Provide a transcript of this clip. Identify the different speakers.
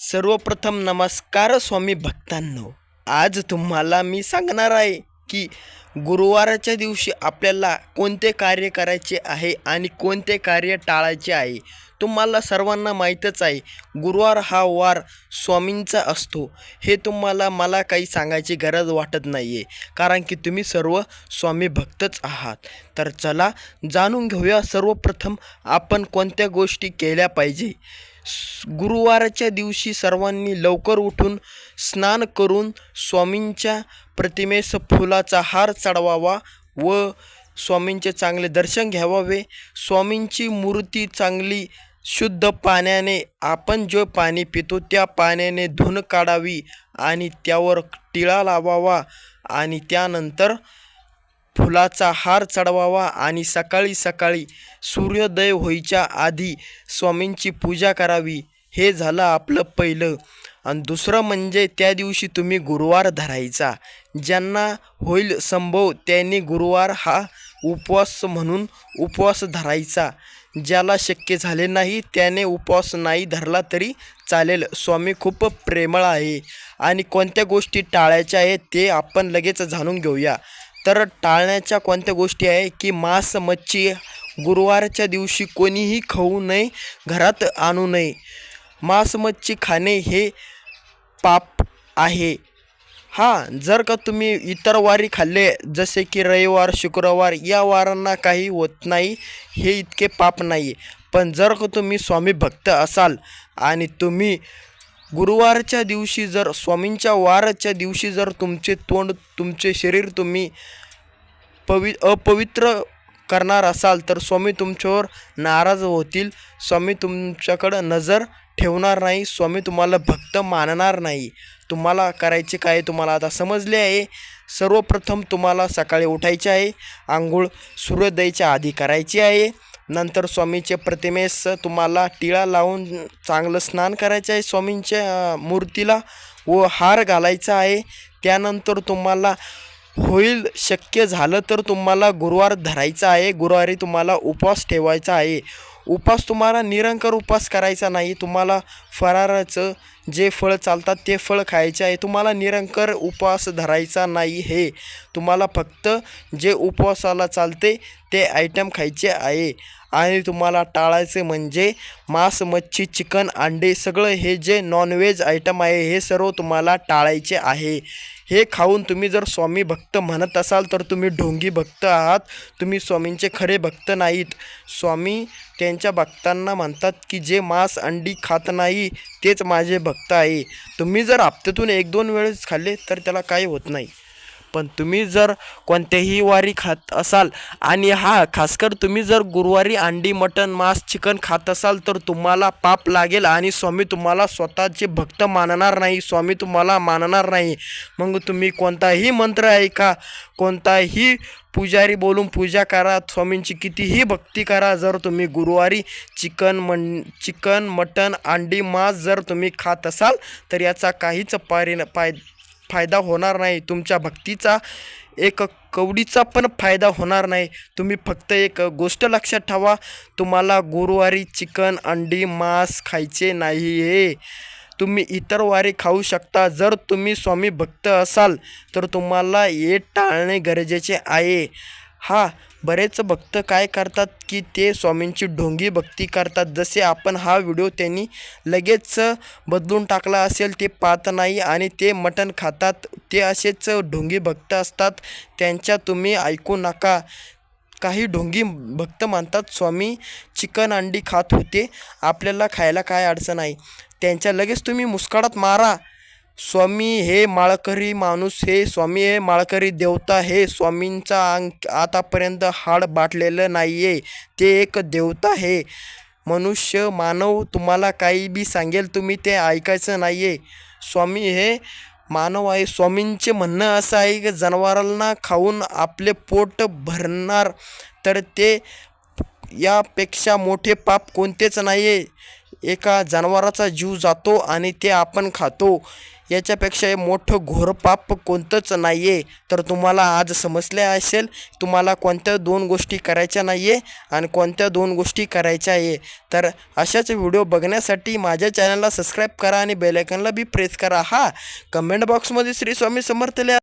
Speaker 1: सर्वप्रथम नमस्कार स्वामी भक्तांनो. आज तुम्हाला मी सांगणार आहे की गुरुवाराच्या दिवशी आपल्याला कोणते कार्य करायचे आहे आणि कोणते कार्य टाळायचे आहे तुम्हाला सर्वांना माहीतच आहे. गुरुवार हा वार स्वामींचा असतो. हे तुम्हाला मला काही सांगायची गरज वाटत नाही आहे कारण की तुम्ही सर्व स्वामी भक्तच आहात. तर चला जाणून घेऊया सर्वप्रथम आपण कोणत्या गोष्टी केल्या पाहिजे. गुरुवारच्या दिवशी सर्वांनी लवकर उठून स्नान करून स्वामींच्या प्रतिमेस फुलाचा हार चढवावा व स्वामींचे चांगले दर्शन घ्यावावे. स्वामींची मूर्ती चांगली शुद्ध पाण्याने आपण जो पाणी पितो त्या पाण्याने धुन काढावी आणि त्यावर टिळा लावावा आणि त्यानंतर फुलाचा हार चढवावा आणि सकाळी सकाळी सूर्योदय होईच्या आधी स्वामींची पूजा करावी. हे झालं आपलं पहिलं. आणि दुसरं म्हणजे त्या दिवशी तुम्ही गुरुवार धरायचा. ज्यांना होईल संभव त्यांनी गुरुवार हा उपवास म्हणून उपवास धरायचा. ज्याला शक्य झाले नाही त्याने उपवास नाही धरला तरी चालेल. स्वामी खूप प्रेमळ आहे. आणि कोणत्या गोष्टी टाळायच्या आहेत ते आपण लगेच जाणून घेऊया. तर टाळण्याच्या कोणत्या गोष्टी आहे की मांस मच्छी गुरुवारच्या दिवशी कोणीही खाऊ नये घरात आणू नये. मांस मच्छी खाणे हे पाप आहे. हां जर का तुम्ही इतर वारी खाल्ले जसे की रविवार शुक्रवार या वारांना काही होत नाही हे इतके पाप नाही. पण जर का तुम्ही स्वामी भक्त असाल आणि तुम्ही गुरुवारच्या दिवशी जर स्वामींच्या वाराच्या दिवशी जर तुमचे तोंड तुमचे शरीर तुम्ही पवि अपवित्र करणार असाल तर स्वामी तुमच्यावर नाराज होतील. स्वामी तुमच्याकडं नजर ठेवणार नाही. स्वामी तुम्हाला भक्त मानणार नाही. तुम्हाला करायचे काय तुम्हाला आता समजले आहे. सर्वप्रथम तुम्हाला सकाळी उठायचे आहे. आंघोळ सूर्योदयाच्या आधी करायची आहे. नंतर स्वामीचे प्रतिमेस तुम्हाला टिळा लावून चांगलं स्नान करायचं आहे स्वामींच्या मूर्तीला व हार घालायचा आहे. त्यानंतर तुम्हाला होईल शक्य झालं तर तुम्हाला गुरुवार धरायचा आहे. गुरुवारी तुम्हाला उपवास ठेवायचा आहे. उपवास तुम्हाला निरंकर उपवास करायचा नाही. तुम्हाला फराराचं जे फळ चालतात ते फळ खायचे आहे. तुम्हाला निरंकर उपवास धरायचा नाही हे. तुम्हाला फक्त जे उपवासाला चालते ते आयटम खायचे आहे. आणि तुम्हाला टाळायचे म्हणजे मांस मच्छी चिकन अंडे सगळं हे जे नॉनव्हेज आयटम आहे हे सर्व तुम्हाला टाळायचे आहे. हे खाऊन तुम्ही जर स्वामी भक्त म्हणत असाल तर तुम्ही ढोंगी भक्त आहात. तुम्ही स्वामींचे खरे भक्त नाहीत. स्वामी त्यांच्या भक्तांना म्हणतात की जे मांस अंडी खात नाही तेच माझे भक्त आहे. तुम्ही जर हप्त्यातून एक दोन वेळेस खाल्ले तर त्याला काही होत नाही. पण तुम्ही जर कोणत्याही वारी खात असाल आणि हा खासकर तुम्ही जर गुरुवारी अंडी मटण मांस चिकन खात असाल तर तुम्हाला पाप लागेल आणि स्वामी तुम्हाला स्वतःचे भक्त मानणार नाही स्वामी तुम्हाला मानणार नाही. मग तुम्ही कोणताही मंत्र ऐका कोणताही पुजारी बोलून पूजा करा स्वामींची कितीही भक्ती करा जर तुम्ही गुरुवारी चिकन मन चिकन मटण अंडी मांस जर तुम्ही खात असाल तर याचा काहीच पारि पाय फायदा होणार नाही. तुमच्या भक्तीचा एक कवडीचा पण फायदा होणार नाही. तुम्ही फक्त एक गोष्ट लक्षात ठेवा तुम्हाला गुरुवारी चिकन अंडी मांस खायचे नाही हे तुम्ही इतर वारी खाऊ शकता. जर तुम्ही स्वामी भक्त असाल तर तुम्हाला हे टाळणे गरजेचे आहे. हा बरेच भक्त काय करतात की ते स्वामींची ढोंगी भक्ती करतात. जसे आपण हा व्हिडिओ त्यांनी लगेच बदलून टाकला असेल ते पाहत नाही आणि ते मटण खातात. ते असेच ढोंगी भक्त असतात. त्यांच्या तुम्ही ऐकू नका. काही ढोंगी भक्त मानतात स्वामी चिकन अंडी खात होते. आपल्याला खायला काय अडचण आहे? त्यांच्या लगेच तुम्ही मुस्काळात मारा. स्वामी हे माळकरी माणूस हे स्वामी हे माळकरी देवता हे स्वामींचा अंक आतापर्यंत हाड बाटलेलं नाही आहे ते एक देवता हे. मनुष्य मानव तुम्हाला काही बी सांगेल तुम्ही ते ऐकायचं नाही आहे स्वामी हे मानव आहे. स्वामींचे म्हणणं असं आहे की जनावरांना खाऊन आपले पोट भरणार तर ते यापेक्षा मोठे पाप कोणतेच नाही आहे एका जनावराचा जीव जातो आणि ते आपण खातो. याच्यापेक्षा हे मोठं घोरपाप कोणतंच नाही आहे तर तुम्हाला आज समजले असेल तुम्हाला कोणत्या दोन गोष्टी करायच्या नाही आहे आणि कोणत्या दोन गोष्टी करायच्या आहे. तर अशाच व्हिडिओ बघण्यासाठी माझ्या चॅनलला सबस्क्राईब करा आणि बेलायकनला बी प्रेस करा. हा कमेंट बॉक्समध्ये श्री स्वामी समर्थले